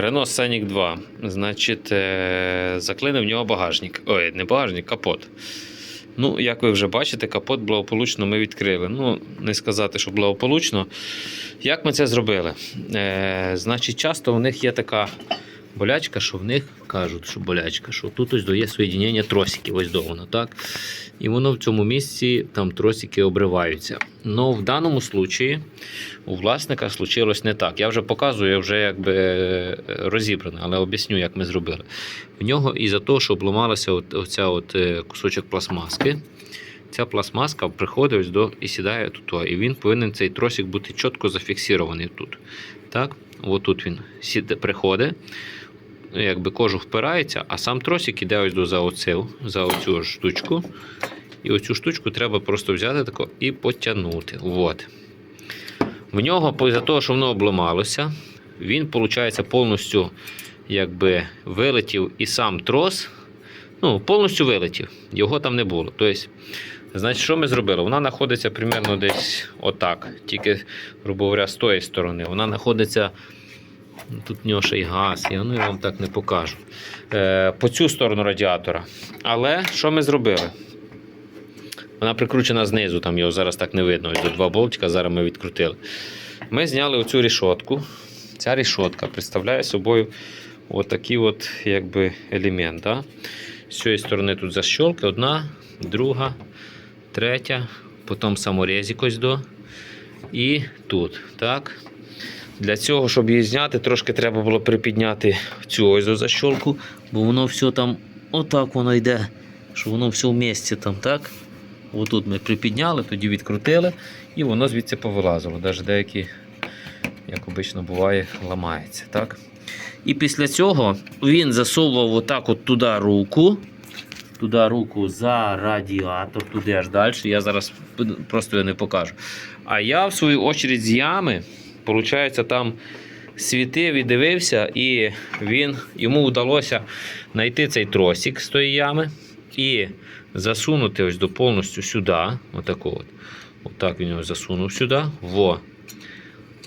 Renault Сенік 2. Значить, е, заклинив в нього багажник. Ой, не багажник, капот. Ну, як ви вже бачите, капот благополучно ми відкрили. Ну, не сказати, що благополучно. Як ми це зробили? Е, значить, часто у них є така болячка, що в них кажуть, що болячка, що тут ось є соєдінення тросиків, ось до так? І воно в цьому місці там тросики обриваються. Ну, в даному случаї у власника случилось не так. Я вже показую, я вже якби е, розібрано, але об'ясню, як ми зробили. В нього із-за того, що обламалася от, оця от е, кусочок пластмаски, ця пластмаска приходить ось до і сідає тут. І він повинен цей тросик бути чітко зафіксований тут. Так? Отут він сіде, приходить, якби кожух впирається, а сам тросик іде ось до за, оцю, за оцю штучку. І оцю штучку треба просто взяти тако і потягнути. От. В нього, за того, що воно обламалося, він, виходить, повністю якби, вилетів і сам трос. Ну, повністю вилетів. Його там не було. Тобто, значить, що ми зробили? Вона знаходиться примерно десь отак. Тільки, грубо говоря, з тої сторони. Вона знаходиться. Тут в нього ще й газ, я, ну, я вам так не покажу. Е, по цю сторону радіатора. Але що ми зробили? Вона прикручена знизу, там його зараз так не видно. Ось два болтика, зараз ми відкрутили. Ми зняли оцю рішотку. Ця рішотка представляє собою отакий от, якби, елемент. Да? З цієї сторони тут защолки, одна, друга, третя, потім саморезик ось до. І тут. так. Для цього, щоб її зняти, трошки треба було припідняти цю ось защолку, бо воно все там отак воно йде, що воно все в місці там, так? Отут ми припідняли, тоді відкрутили, і воно звідси повилазило. Навіть деякі, як обично буває, ламається. Так? І після цього він засовував отак от туди руку. Туди руку за радіатор, туди аж далі. Я зараз просто не покажу. А я, в свою очередь, з ями, виходить, там світив і дивився, і він, йому вдалося знайти цей тросик з тої ями і засунути ось до повністю сюди. Отако от. Отак він його засунув сюди. Во.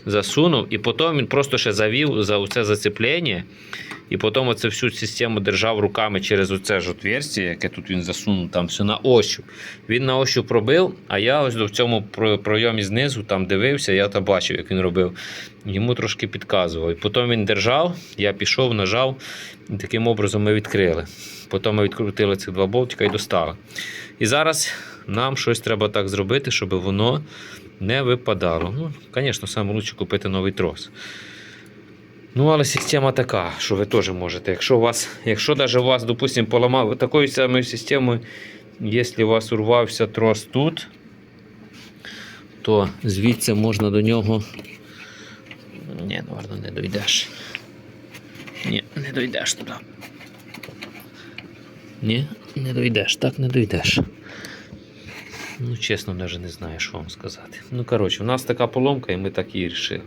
Засунув, і потім він просто ще завів за це зацеплення. І потім оце всю систему держав руками через оце ж отверстие, яке тут він засунув там все на ощуп. Він на ощуп пробив, а я ось в цьому пройомі знизу там дивився, я там бачив, як він робив. Йому трошки підказував. І потім він держав, я пішов, нажав, і таким образом ми відкрили. Потім ми відкрутили цих два болтика і достали. І зараз нам щось треба так зробити, щоб воно не випадало. Ну, звісно, саме краще купити новий трос. Ну, але система така, що ви теж можете. Якщо у вас, якщо навіть у вас, допустимо, поламав такою самою системою, якщо у вас урвався трос тут, то звідси можна до нього. Ні, напевно, не дойдеш. Ні, не дойдеш туди. Ні, не дойдеш, так не дойдеш. Ну, чесно, навіть не знаю, що вам сказати. Ну, коротше, у нас така поломка, і ми так її вирішили.